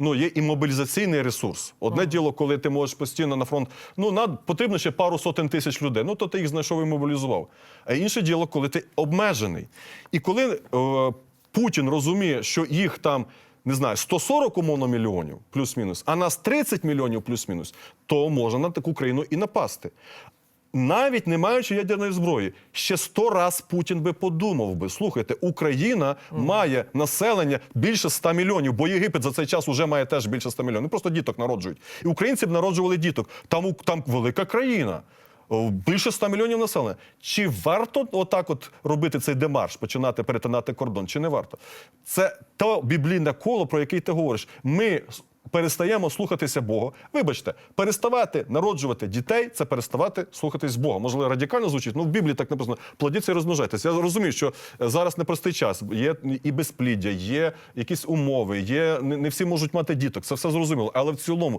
ну є і мобілізаційний ресурс. Одне діло, коли ти можеш постійно на фронт. Ну над потрібно ще пару сотень тисяч людей. Ну то ти їх знайшов і мобілізував. А інше діло, коли ти обмежений. І коли е, Путін розуміє, що їх там. Не знаю, 140 умовно мільйонів плюс-мінус, а нас 30 мільйонів плюс-мінус, то можна на таку країну і напасти. Навіть не маючи ядерної зброї, ще сто раз Путін би подумав би: слухайте, Україна має населення більше 100 мільйонів, бо Єгипет за цей час вже має теж більше 100 мільйонів. Просто діток народжують. І українці б народжували діток. Там, там велика країна. Більше 100 мільйонів населення. Чи варто отак от робити цей демарш, починати перетинати кордон, чи не варто? Це то біблійне коло, про яке ти говориш. Ми перестаємо слухатися Бога. Вибачте, переставати народжувати дітей це переставати слухатись Бога. Можливо, радикально звучить, ну в Біблії так написано: плодіться і розмножайтеся. Я розумію, що зараз непростий час. Є і безпліддя, є якісь умови, є не всі можуть мати діток. Це все зрозуміло. Але в цілому